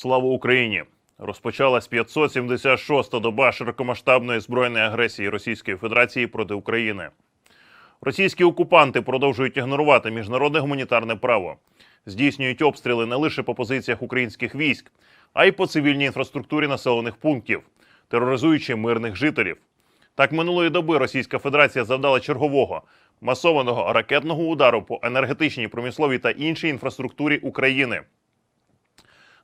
Слава Україні! Розпочалась 576-та доба широкомасштабної збройної агресії Російської Федерації проти України. Російські окупанти продовжують ігнорувати міжнародне гуманітарне право, здійснюють обстріли не лише по позиціях українських військ, а й по цивільній інфраструктурі населених пунктів, тероризуючи мирних жителів. Так минулої доби Російська Федерація завдала чергового масованого ракетного удару по енергетичній, промисловій та іншій інфраструктурі України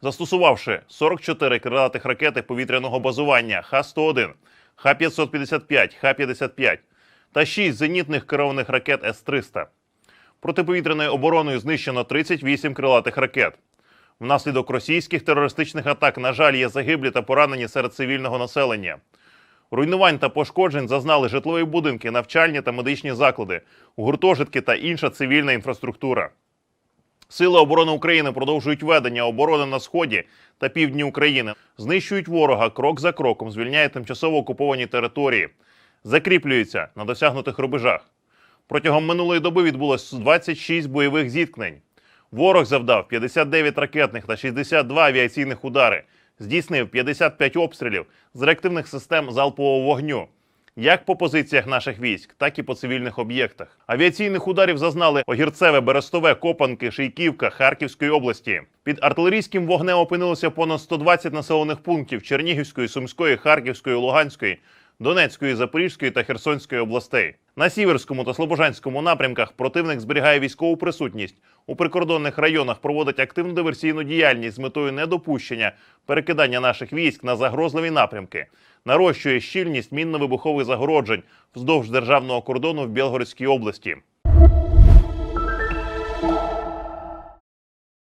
застосувавши 44 крилатих ракети повітряного базування Х-101, Х-555, Х-55 та 6 зенітних керованих ракет С-300. Протиповітряною обороною знищено 38 крилатих ракет. Внаслідок російських терористичних атак, на жаль, є загиблі та поранені серед цивільного населення. Руйнувань та пошкоджень зазнали житлові будинки, навчальні та медичні заклади, гуртожитки та інша цивільна інфраструктура. Сили оборони України продовжують ведення оборони на сході та півдні України, знищують ворога крок за кроком, звільняють тимчасово окуповані території, закріплюються на досягнутих рубежах. Протягом минулої доби відбулось 26 бойових зіткнень. Ворог завдав 59 ракетних та 62 авіаційних удари, здійснив 55 обстрілів з реактивних систем залпового вогню як по позиціях наших військ, так і по цивільних об'єктах. Авіаційних ударів зазнали Огірцеве, Берестове, Копанки, Шийківка Харківської області. Під артилерійським вогнем опинилося понад 120 населених пунктів Чернігівської, Сумської, Харківської, Луганської, Донецької, Запорізької та Херсонської областей. На сіверському та слобожанському напрямках противник зберігає військову присутність. У прикордонних районах проводить активну диверсійну діяльність з метою недопущення перекидання наших військ на загрозливі напрямки, нарощує щільність мінно-вибухових загороджень вздовж державного кордону в Білгородській області.